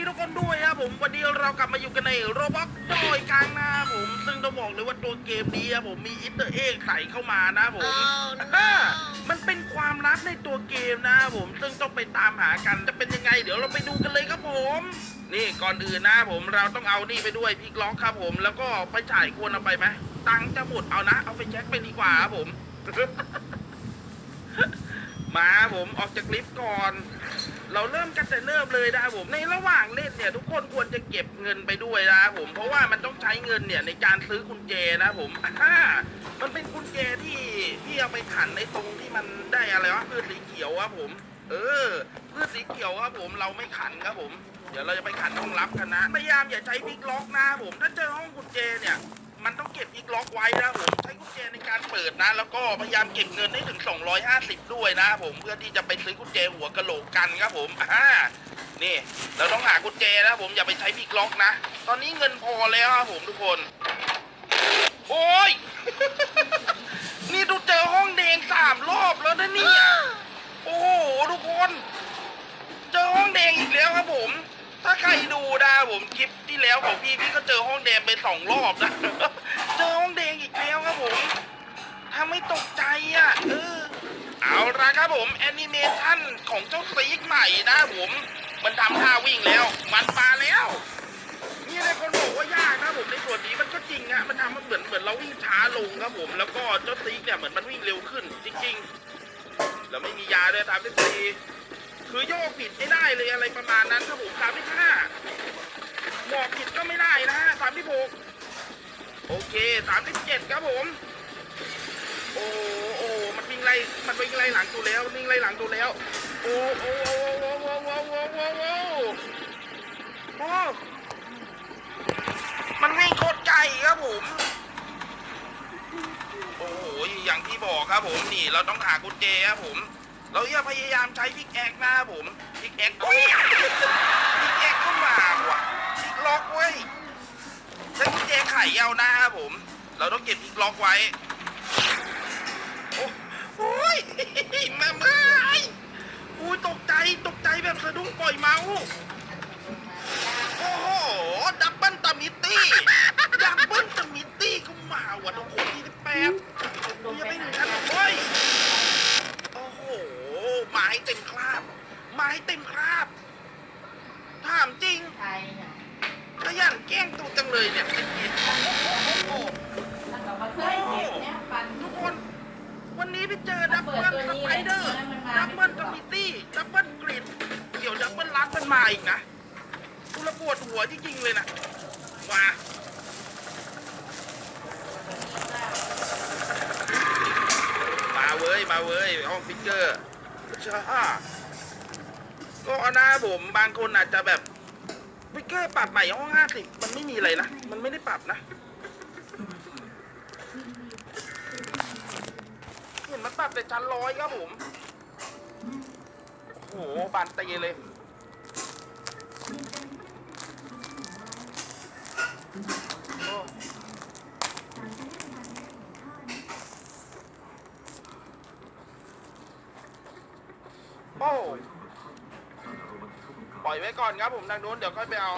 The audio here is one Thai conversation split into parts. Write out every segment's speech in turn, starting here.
ดีทุกคนด้วยครับผมวันนี้เรากลับมาอยู่กันในโรบอกโดยกลางนะครับผม ซึ่งต้องบอกเลยว่าตัวเกมนี้ครับผมมีอินเตอร์เอ็กใส่เข้ามานะผมอ่ามันเป็นความลับในตัวเกมนะครับผมซึ่งต้องไปตามหากันจะเป็นยังไง เดี๋ยวเราไปดูกันเลยครับผมนี่ก่อนอื่นนะผมเราต้องเอานี่ไปด้วยพี่ล็อกครับผม แล้วก็ไปจ่ายควรเอาไปไหมตังค์จะหมดเอานะ เอาไปแจ็คไปดีกว่าครับผมมาครับผมออกจากลิฟต์ก่อน เราเริ่มกันแต่เริ่มเลยนะครับผมในระหว่างเล่นเนี่ยทุกคนควรจะเก็บเงินไปด้วยนะครับผมเพราะว่ามันต้องใช้เงินเนี่ยในการซื้อกุญแจนะครับผมอ่ามันเป็นกุญแจที่ที่เอาไปขันในตรงที่มันได้อะไรวะพืชสีเขียวครับผม เออพืชสีเขียวครับผมเราไม่ขันครับผม เดี๋ยวเราจะไปขันห้องลับกันนะพยายามอย่าใช้พลิกล็อกนะครับผมถ้าเจอห้องกุญแจเนี่ย มันต้องเก็บอีกล็อกไว้นะผมใช้กุญแจในการเปิดนะ แล้วก็พยายามเก็บเงินให้ถึง 250 ด้วยนะครับผมเพื่อที่จะไปซื้อกุญแจหัวกะโหลกกันครับผมอ่านี่ เราต้องหากุญแจนะครับผมอย่าไปใช้พิกล็อกนะ ตอนนี้เงินพอแล้วครับผมทุกคน โอ้ย นี่ดูเจอห้องแดงสามรอบแล้วนะเนี่ย โอ้โหทุกคน เจอห้องแดงอีกแล้วครับผม ถ้าใครดูนะผมคลิปที่แล้วของพี่พี่ก็เจอห้องแดงไปสองรอบนะ เจอห้องแดงอีกแล้วครับผมทำให้ตกใจอะเออเอาละครับผมแอนิเมชันของเจ้าซีกใหม่นะผม มันทำท่าวิ่งแล้ว มันมาแล้วนี่เลยคนบอกว่ายากนะผมในส่วนนี้มันก็จริงอะมันทำมันเหมือนเหมือนเราวิ่งช้าลงครับผม แล้วก็เจ้าซีกเนี่ยเหมือนมันวิ่งเร็วขึ้นจริงๆแล้วไม่มียาด้วยตามที่ตี คือโยกผิดไม่ได้เลยอะไรประมาณนั้นครับผมสามที่ห้าหมอกผิดก็ไม่ได้นะฮะสามที่หกโอเคสามที่เจ็ดครับผม โอ้โอ้มันวิ่งไล่มันวิ่งไล่หลังตัวแล้ววิ่งไล่หลังตัวแล้ว โอ้โอ้โอ้โอ้โอ้โอ้โอ้โอ้โอ้โอ้มันวิ่งโคตรไกลครับผมโอ้โหอย่างที่บอกครับผมนี่เราต้องหากุญแจครับผม เราอย่าพยายามใช้พิกแอกนะครับผมพิกแอกโอ้ยพิกแอกก็มาว่ะพิกล็อกเว้ยใช้กุญแจไขเอานะครับผม เราต้องเก็บพิกล็อกไว้โอ้โอ้ยมาไม่อุ้ยตกใจตกใจแบบสะดุ้งปล่อยเมาส์โอ้โห ดับเบิลตามิตตี้ ดับเบิลตามิตตี้ก็มาว่ะทุกคนที่แป๊บอย่าไปหนึ่งชั้นเฮ้ยโอ้โหไม้เต็มคราบ ไม้เต็มคราบ ถามจริงไทยเนี่ยขยันแกล้งตัวจังเลยเนี่ยเป็นเกียรติโอ้โหมันก็มาเคยเก็บเนี่ยปันทุกคน วันนี้ไปเจอดับเบิลสไปเดอร์ดับเบิลคอมมิตี้ดับเบิลกรีดเดี๋ยวดับเบิลลัดมันมาอีกนะกูระปวดหัวจริงๆเลยนะมามาเว้ย มาเว้ย ห้องฟิกเกอร์ ช้าก็นะผมบางคนอาจจะแบบวิกเกอร์ปรับใหม่ห้องห้าสิบมันไม่มีอะไรนะ มันไม่ได้ปรับนะเห็นมันปรับแต่ชั้นร้อยครับผม โอ้โหบานตีเลย โอ้ปล่อยไว้ก่อนครับผมทางนู้นเดี๋ยวค่อยไปเอา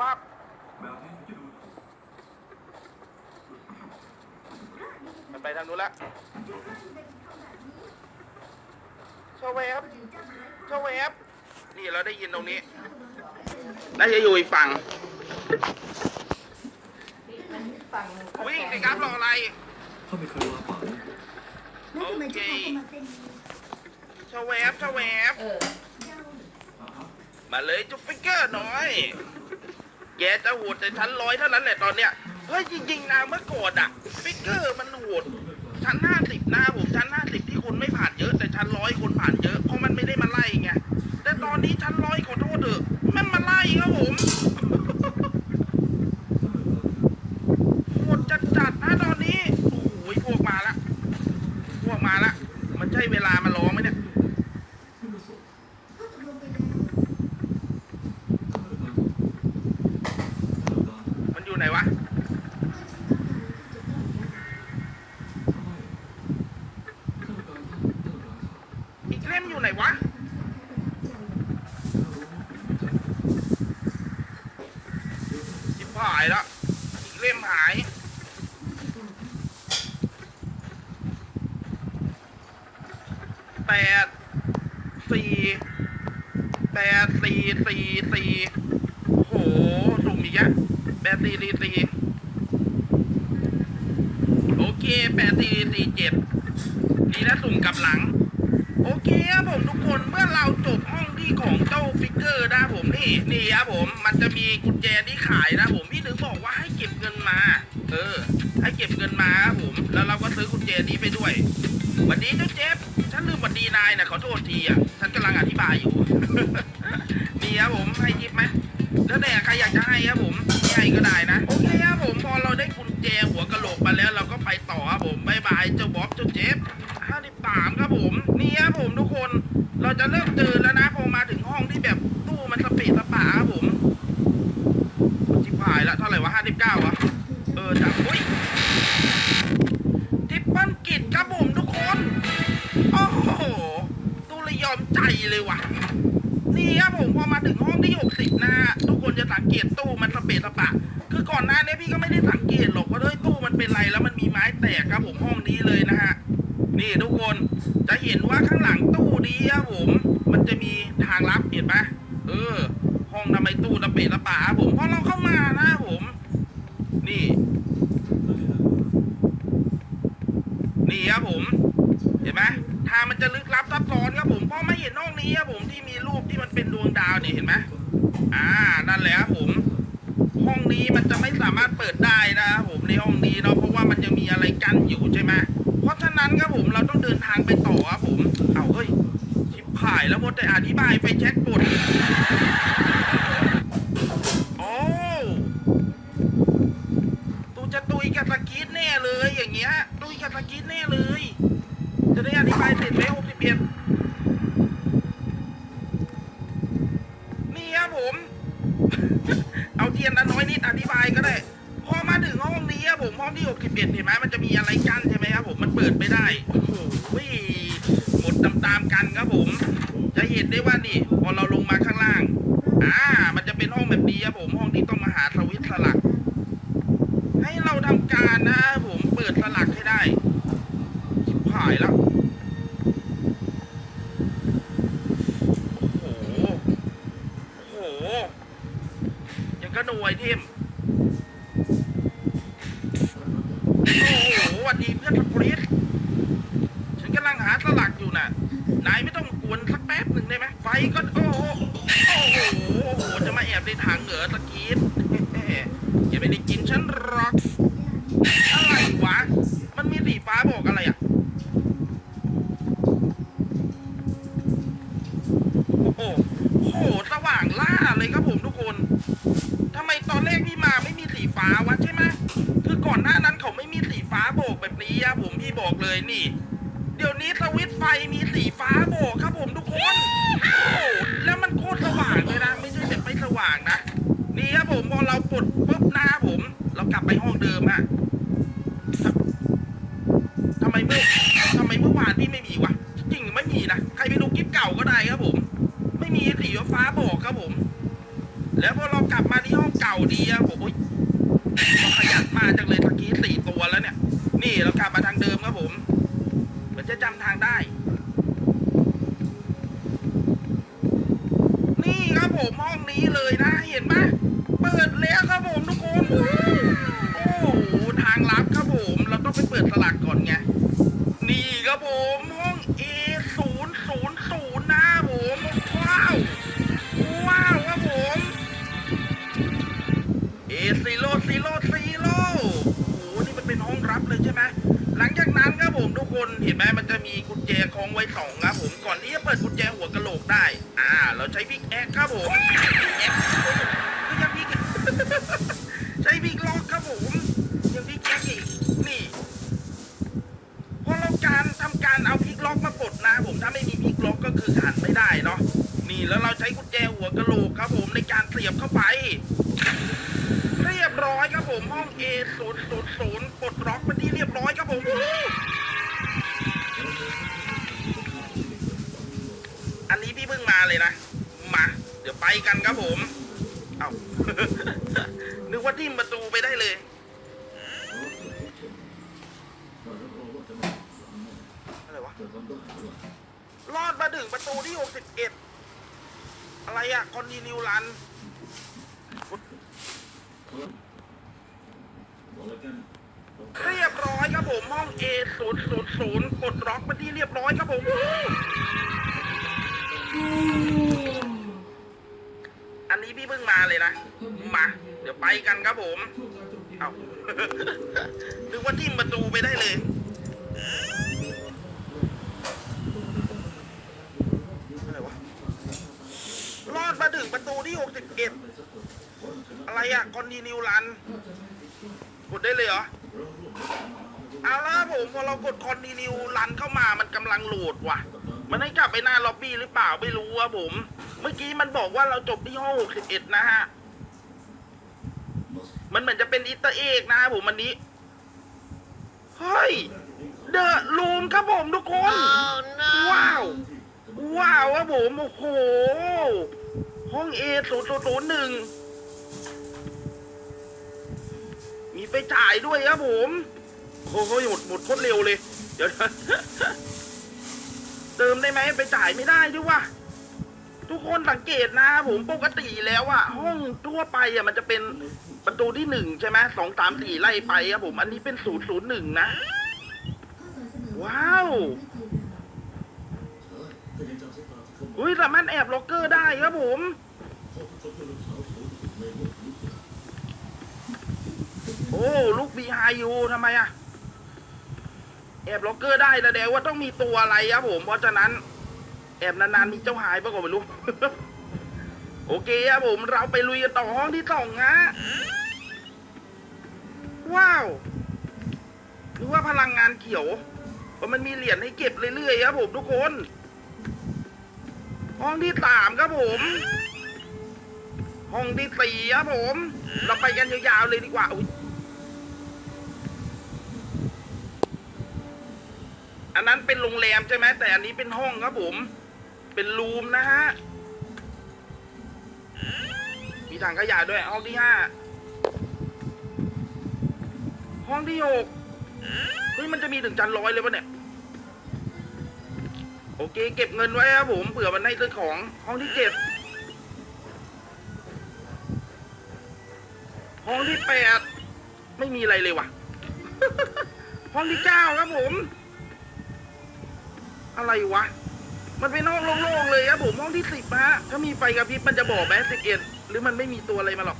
วับมันไปทางนู้นแล้วชาเวฟชาเวฟนี่เราได้ยินตรงนี้ น่าจะอยู่อีกฝั่ง มัน ฝั่งวิ่งสิครับรออะไร เขาไม่เคยวางป่านะแล้วทำไมเจ้าพ่อต้องมาเส้นนี้ชาเวฟชาเวฟเออ เจ้ามาเลยจุ๊บฟิกเกอร์หน่อย แกจะโหดแต่ชั้นร้อยเท่านั้นแหละตอนเนี้ย เฮ้ยจริงๆนะเมื่อก่อนอะฟิกเกอร์มันโหด ชั้นห้าสิบนะผมชั้นห้าสิบที่คนไม่ผ่านเยอะ แต่ชั้นร้อยคนผ่านเยอะเพราะมันไม่ได้มาไล่ไง แต่ตอนนี้ชั้นร้อยขอโทษเถอะมันมาไล่ครับผม โหดจัดๆนะตอนนี้ โอ้ยพวกมาละ พวกมาละ มันใช่เวลามาร้องไหมเนี่ย ก็ตกลงไปแล้ว มันอยู่ไหนวะ ก็ฉันต้องการที่จะต้อง ไหนวะ ชิบ หายแล้วอีกเล่มหายแปดสี่แปดสี่สี่สี่โหสุ่มอีกแล้วแปดสี่สี่สี่โอเคแปดสี่สี่เจ็ดดีนะสุ่มกลับหลัง โอเคครับผมทุกคนเมื่อเราจบห้องที่ของ นี่นี่ครับผมมันจะมีกุญแจที่ขายนะผมพี่ถึงบอกว่าให้เก็บเงินมา เออ ให้เก็บเงินมาครับผม แล้วเราก็ซื้อกุญแจนี้ไปด้วยวันดีเจ้าเจฟฉันลืมวันดีนายนะขอโทษทีอะฉันกำลังอธิบายอยู่นี่ครับผมให้ยิบไหมแล้วแต่ใครอยากจะให้ครับผมไม่ให้ก็ได้นะโอเคครับผมพอเราได้กุญแจหัวกะโหลกมาแล้วเราก็ไปต่อครับผมบายบายเจ้าบ๊อบเจ้าเจฟห้าสิบสามครับผมนี่ครับผมทุกคนเราจะเริ่มเจอแล้วนะพอมาถึงห้องที่แบบตู้มันสเปซสปาครับผมชิบหายละเท่าไหร่วะห้าสิบเก้าวะเออจับอุ้ยทิปเปิลกิจครับผมทุกคนโอ้โหตู้เลยยอมใจเลยว่ะ นี่ครับผมพอมาถึงห้องที่หกสิบนะฮะทุกคนจะสังเกตตู้มันสเปซสปะ คือก่อนหน้านี้พี่ก็ไม่ได้สังเกตหรอกว่าเฮ้ยตู้มันเป็นไรแล้วมันมีไม้แตกครับผมห้องนี้เลยนะฮะ นี่ทุกคนจะเห็นว่าข้างหลังตู้นี้ครับผม มันจะมีทางลับเห็นไหมเออ ห้องทำไมตู้ตะเปะตะป่าครับผมพอเราเข้ามานะครับผม นี่ นี่ครับผม เห็นไหมทางมันจะลึกลับซับซ้อนครับผมเพราะไม่เห็นห้องนี้ครับผมที่มีรูปที่มันเป็นดวงดาวเนี่ยเห็นไหมอ่านั่นแหละครับผมห้องนี้มันจะไม่สามารถเปิดได้นะครับผมในห้องนี้เนาะเพราะว่ามันยังมีอะไรกั้นอยู่ใช่ไหม เพราะฉะนั้นครับผมเราต้องเดินทางไปต่อครับผม เอาเฮ้ยชิบหายแล้วหมดแต่อธิบายไปเช็คบทโอ้ตูจะตุยกับสกีดแน่เลยอย่างเงี้ยตุยกับสกีดแน่เลย จะได้อธิบายเสร็จไหมหกสิบเอ็ดนี่ครับผม เอาเทียนอันน้อยนิดอธิบายก็ได้พอมาถึงห้องนี้ครับผมห้องที่ 61 เห็นไหมมันจะมีอะไรกั้นใช่ไหมครับผม โอ้โหหมดตามๆกันครับผม จะเห็นได้ว่านี่ พอเราลงมาข้างล่าง อ่า มันจะเป็นห้องแบบนี้ครับผมห้องที่ต้องมาหาสวิตสลัก ให้เราทำการนะผมเปิดสลักให้ได้ชิบหายแล้วโอ้โหโอ้โหยังก็หน่วยเทมโอ้โหวัสดีเพื่อนสปริตฉันกำลังหาสลักอยู่น่ะ นายไม่ต้องกวนสักแป๊บหนึ่งได้ไหมไฟก็โอ้โหโอ้โหโอ้โหจะมาแอบในถังเหรอตะกี้อย่าไปได้กินฉันหรอกอะไรวะมันมีสีฟ้าบอกอะไรอะโอ้โหโอ้โหสว่างล่าเลยครับผมทุกคนทำไมตอนแรกพี่มาไม่มีสีฟ้าวะใช่ไหมคือก่อนหน้านั้นเขาไม่มีสีฟ้าโบกแบบนี้อะผมพี่บอกเลยนี่ เดี๋ยวนี้สวิตไฟมีสีฟ้าโบกครับผมทุกคนโอ้โหแล้วมันโคตรสว่างเลยนะ ไม่ใช่แบบไม่สว่างนะ นี่ครับผมพอเราปลดปุ๊บหน้าผม เรากลับไปห้องเดิมอะทำไมเมื่อทำไมเมื่อวานพี่ไม่มีวะ จริงไม่มีนะ ใครไปดูคลิปเก่าก็ได้ครับผม ไม่มีสีฟ้าบอกครับผม แล้วพอเรากลับมาที่ห้องเก่าดีอะผมอุ๊ยเราขยันมาจังเลยตะกี้สี่ตัวแล้วเนี่ย นี่เรากลับมาทางเดิมครับผมเหมือนจะจำทางได้ นี่ครับผมห้องนี้เลยนะเห็นไหมเปิดแล้วครับผมทุกคนโอ้โหทางลับครับผม เราต้องไปเปิดสลักก่อนไงนี่ครับผม สองครับผมก่อนที่จะเปิดกุญแจหัวกะโหลกได้ อ่า เราใช้พิกแอคครับผมพิกแอคก็ยังพิกใช้พิกล็อกครับผมยังพิกแอคอีกนี่พอเราการทำการเอาพิกล็อกมาปลดนะผมถ้าไม่มีพิกล็อกก็คือหันไม่ได้เนาะนี่แล้วเราใช้กุญแจหัวกะโหลกครับผมในการเสียบเข้าไป เรียบร้อยครับผมห้อง A 0 0 0ปลดล็อกเป็นที่เรียบร้อยครับผม กันครับผม เอ้า นึกว่าทิ่มประตูไปได้เลย อะไรอดมาถึงประตูที่ 61 อะไรอะคอนดินิวรันเรียบร้อยครับผม ห้อง A 0 0 0ปลดล็อกมาที่เรียบร้อยครับผม อันนี้พี่เพิ่งมาเลยนะ มา เดี๋ยวไปกันครับผม เอา นึกว่าทิ่มประตูไปได้เลย อะไรวะ รอดมาถึงประตูที่ 61 อะไรอะคอนดินิวรัน กดได้เลยเหรอเอาละครับผมพอเรากดคอนดินิวรันเข้ามามันกำลังโหลดว่ะ มันให้กลับไปหน้าล็อบบี้หรือเปล่าไม่รู้ครับผม เมื่อกี้มันบอกว่าเราจบที่ห้อง61นะฮะ มันเหมือนจะเป็นอิตเตอร์เอกนะครับผมวันนี้ เฮ้ย เดอะลูมครับผมทุกคน ว้าว ว้าวครับผม โอ้โห ห้อง A 0 0 0 1มี ไปจ่ายด้วยครับผมโอ้โหหมดหมดโคตรเร็วเลย เดี๋ยวเติมได้ไหมไปจ่ายไม่ได้ด้วยวะทุกคนสังเกตนะผมปกติแล้วอะห้องทั่วไปอะมันจะเป็นประตูที่หนึ่งใช่ไหมสองสามสี่ไล่ไปครับผม อันนี้เป็นศูนย์ศูนย์หนึ่งนะ ว้าวอุ้ยสามารถแอบล็อกเกอร์ได้ครับผม อ้ลูกบีไฮยูทำไมอะแอบล็อกเกอร์ได้แสดงว่าต้องมีตัวอะไรครับผม เพราะฉะนั้น แอบนานๆมีเจ้าหายปะก็ไม่รู้โอเคครับผมเราไปลุยกันต่อห้องที่สองฮะว้าวนึกว่าพลังงานเขียวเพราะมันมีเหรียญให้เก็บเรื่อยๆครับผมทุกคน ห้องที่สามครับผม ห้องที่สี่ครับผม เราไปกันยาวๆเลยดีกว่าอุ๊ย อันนั้นเป็นโรงแรมใช่ไหมแต่อันนี้เป็นห้องครับผม เป็นรูมนะฮะ มีถังขยะด้วย ห้องที่ห้า ห้องที่หกเฮ้ยมันจะมีถึงจันร้อยเลยปะเนี่ย โอเค เก็บเงินไว้ครับผมเผื่อมันให้ซื้อของห้องที่เจ็ดห้องที่แปดไม่มีอะไรเลยว่ะ ห้องที่เก้าครับผม อะไรวะ มันเป็นห้องโล่งๆเลยครับผมห้องที่สิบฮะถ้ามีไฟกระพริบมันจะบอกไหมสิบเอ็ดหรือมันไม่มีตัวอะไรมาหรอก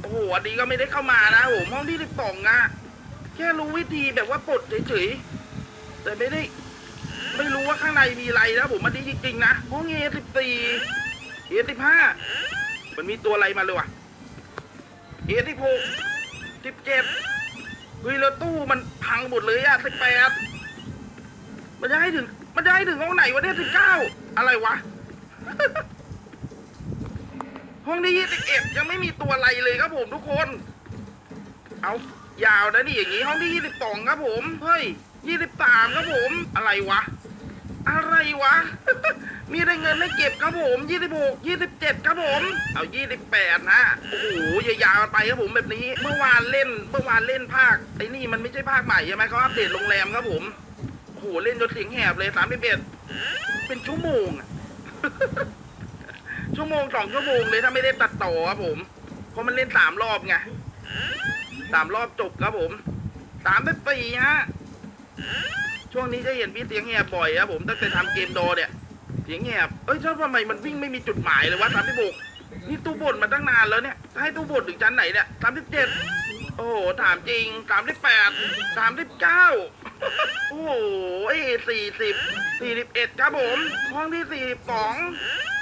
โอ้โหอันนี้ก็ไม่ได้เข้ามานะผมห้องที่สิบสองอะแค่รู้วิธีแบบว่าปลดเฉยๆแต่ไม่ได้ ไม่รู้ว่าข้างในมีอะไรนะผมอันนี้จริงๆนะห้องเอสิบสี่เอสิบห้ามันมีตัวอะไรมาเลยวะเอสิบหกสิบเจ็ดเฮ้ยแล้วตู้มันพังหมดเลยอะสิบแปด มันจะให้ถึง มันจะให้ถึงห้องไหนวะเนี่ยสิบเก้าอะไรวะ ห้องที่ยี่สิบเอ็ดยังไม่มีตัวอะไรเลยครับผมทุกคน เอายาวนะนี่อย่างงี้ห้องที่ยี่สิบสองครับผม เฮ้ยยี่สิบสามครับผม อะไรวะ อะไรวะ มีได้เงินให้เก็บครับผมยี่สิบหกยี่สิบเจ็ดครับผม เอายี่สิบแปดนะ โอ้โหยาวๆไปครับผมแบบนี้ เมื่อวานเล่น เมื่อวานเล่นภาคไอ้นี่มันไม่ใช่ภาคใหม่ใช่ไหมเขาอัปเดตโรงแรมครับผม หเล่นจนเสียงแหบเลยสามสิบเอ็ดเป็นชั่วโมงชั่วโมงสองชั่วโมงเลยถ้าไม่ได้ตัดต่อครับผม เพราะมันเล่นสามรอบไงสามรอบจบครับผมสามสิบสี่ฮะช่วงนี้จะเห็นพี่เสียงแหบบ่อยครับผมตั้งแต่ทำเกมโดเนี่ยเสียงแหบเอ้ยชอบทำไมมันวิ่งไม่มีจุดหมายเลยวะสามสิบหกนี่ตู้บ่นมาตั้งนานแล้วเนี่ยจะให้ตู้บ่นถึงชั้นไหนเนี่ยสามสิบเจ็ดโอ้โหถามจริงสามสิบแปดสามสิบเก้า โอ้โหสี่สิบสี่สิบเอ็ดครับผม ห้องที่สี่สิบสอง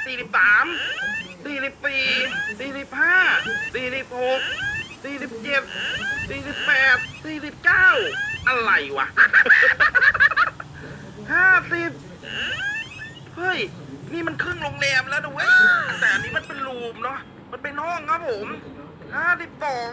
สี่สิบสามสี่สิบสี่สี่สิบห้าสี่สิบหกสี่สิบเจ็ดสี่สิบแปดสี่สิบเก้าอะไรวะห้าสิบเฮ้ย นี่มันครึ่งโรงแรมแล้วนะเว้ยแต่อันนี้มันเป็นรูมเนาะ มันเป็นห้องครับผมห้าสิบสอง